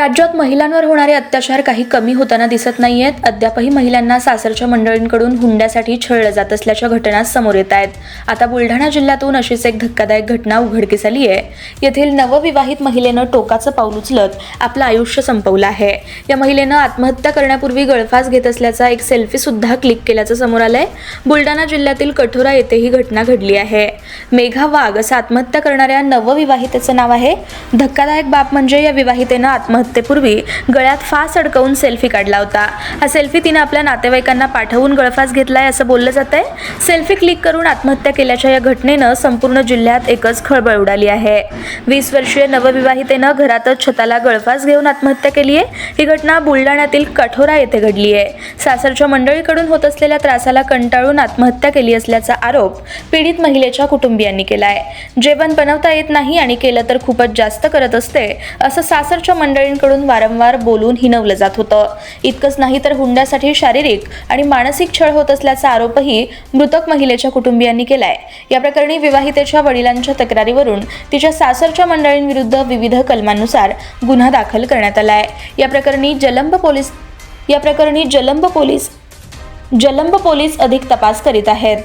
राज्यात महिलांवर होणारे अत्याचार काही कमी होताना दिसत नाहीयेत. अद्यापही महिलांना सासरच्या मंडळींकडून हुंड्यासाठी छळलं जात असल्याच्या घटना समोर येत आहेत. आता बुलढाणा जिल्ह्यातून अशीच एक धक्कादायक घटना उघडकीस आली आहे. येथील नवविवाहित महिलेनं टोकाचं पाऊल उचलत आपलं आयुष्य संपवलं आहे. या महिलेनं आत्महत्या करण्यापूर्वी गळफास घेत असल्याचा एक सेल्फी सुद्धा क्लिक केल्याचं समोर आलंय. बुलढाणा जिल्ह्यातील कठोरा येथे ही घटना घडली आहे. मेघा वाघ असं आत्महत्या करणाऱ्या नवविवाहितेचं नाव आहे. धक्कादायक बाब म्हणजे या विवाहितेनं आत्महत्या आत्महत्येपूर्वी गळ्यात फास अडकवून सेल्फी काढला होता. हा सेल्फी तिने आपल्या नातेवाईकांना पाठवून गळफास घेतलाय असं बोललं जात आहे सेल्फी क्लिक करून आत्महत्या केल्याच्या या घटनेनं संपूर्ण जिल्ह्यात एकच खळबळ उडाली आहे. वीस वर्षीय नवविवाहितेनं घरातच छताला गळफास घेऊन आत्महत्या केली आहे ही घटना बुलढाण्यातील कठोरा येथे घडली आहे सासरच्या मंडळीकडून होत असलेल्या त्रासाला कंटाळून आत्महत्या केली असल्याचा आरोप पीडित महिलेच्या कुटुंबियांनी केलाय. जेवण बनवता येत नाही आणि केलं तर खूपच जास्त करत असते असं सासरच्या मंडळींकडून वारंवार बोलून हिनवलं जात होतं. इतकंच नाही तर हुंड्यासाठी शारीरिक आणि मानसिक छळ होत असल्याचा आरोपही मृतक महिलेच्या कुटुंबियांनी केलाय. या प्रकरणी विवाहितेच्या वडिलांच्या तक्रारीवरून तिच्या सासरच्या मंडळींविरुद्ध विविध कलमांनुसार गुन्हा दाखल करण्यात आलाय. या प्रकरणी जलंब पोलीस या प्रकरणी जलंब पोलीस जलंब पोलीस अधिक तपास करीत आहेत.